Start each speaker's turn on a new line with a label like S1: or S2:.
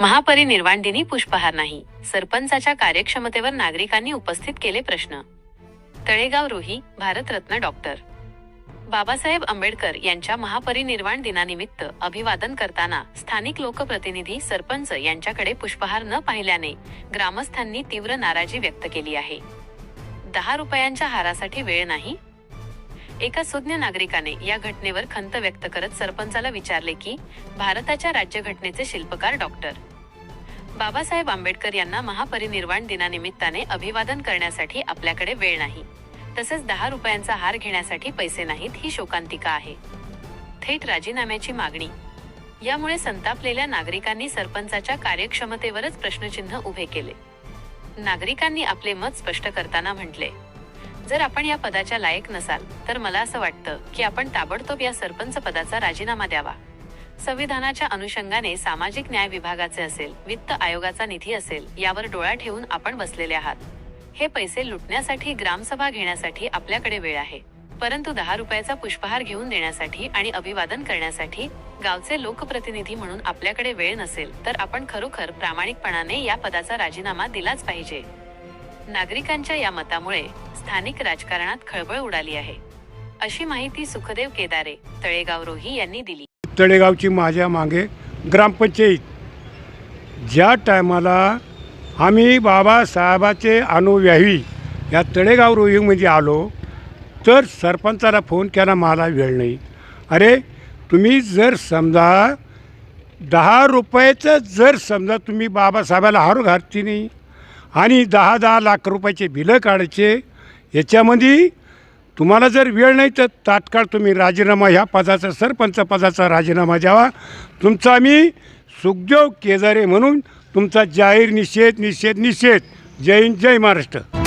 S1: महापरिनिर्वाण दिनी पुष्पहार नाही. सरपंचाच्या कार्यक्षमतेवर नागरिकांनी उपस्थित केले प्रश्न. तळेगाव रोही भारतरत्न डॉक्टर बाबासाहेब आंबेडकर यांच्या महापरिनिर्वाण दिनानिमित्त अभिवादन करताना स्थानिक लोकप्रतिनिधी सरपंच यांच्याकडे पुष्पहार न पाहिल्याने ग्रामस्थांनी तीव्र नाराजी व्यक्त केली आहे. दहा रुपयांच्या हारासाठी वेळ नाही एका सुज्ञ नागरिकाने या घटनेवर खंत व्यक्त करत सरपंचाला विचारले की भारताच्या राज्यघटनेचे शिल्पकार डॉक्टर बाबासाहेब आंबेडकर यांना महापरिनिर्वाण दिनानिमित्ताने अभिवादन करण्यासाठी आपल्याकडे वेळ नाही. तसेच दहा रुपयांचा हार घेण्यासाठी पैसे नाहीत ही शोकांतिका आहे. थेट राजीनाम्याची मागणी. यामुळे संतापलेल्या नागरिकांनी सरपंचाच्या कार्यक्षमतेवरच प्रश्नचिन्ह उभे केले. नागरिकांनी आपले मत स्पष्ट करताना म्हटले जर आपण या पदाच्या लायक नसाल तर मला असं वाटतं की आपण ताबडतोब या सरपंच पदाचा राजीनामा द्यावा. संविधानाच्या अनुषंगाने सामाजिक न्याय विभागाचे असेल वित्त आयोगाचा निधी असेल यावर डोळा ठेवून आपण बसलेले आहात. हे पैसे लुटण्यासाठी ग्रामसभा घेण्यासाठी आपल्याकडे वेळ आहे. परंतु दहा रुपयाचा पुष्पहार घेऊन देण्यासाठी आणि अभिवादन करण्यासाठी गावचे लोकप्रतिनिधी म्हणून आपल्याकडे वेळ नसेल तर आपण खरोखर प्रामाणिकपणाने या पदाचा राजीनामा दिलाच पाहिजे. नागरिकांच्या या मतामुळे स्थानिक राजकारणात खळबळ उडाली आहे. अशी माहिती सुखदेव केदारे तळेगाव रोही यांनी दिली.
S2: तळेगावची माझ्या मागे ग्रामपंचायत. ज्या टायमाला आम्ही बाबासाहेबाचे अनुयायी या तळेगाव रोहिंगमध्ये आलो तर सरपंचाला फोन केला मला वेळ नाही. अरे तुम्ही जर समजा दहा रुपयाचं जर समजा तुम्ही बाबासाहेबाला हारू घालती नाही आणि दहा दहा लाख रुपयाचे बिलं काढायचे याच्यामध्ये तुम्हाला जर वेळ नाही तर तात्काळ तुम्ही राजीनामा ह्या पदाचा सरपंच पदाचा राजीनामा द्यावा. तुमचा मी सुखदेव केदारे म्हणून तुमचा जाहीर निषेध निषेध निषेध. जय हिंद जय महाराष्ट्र.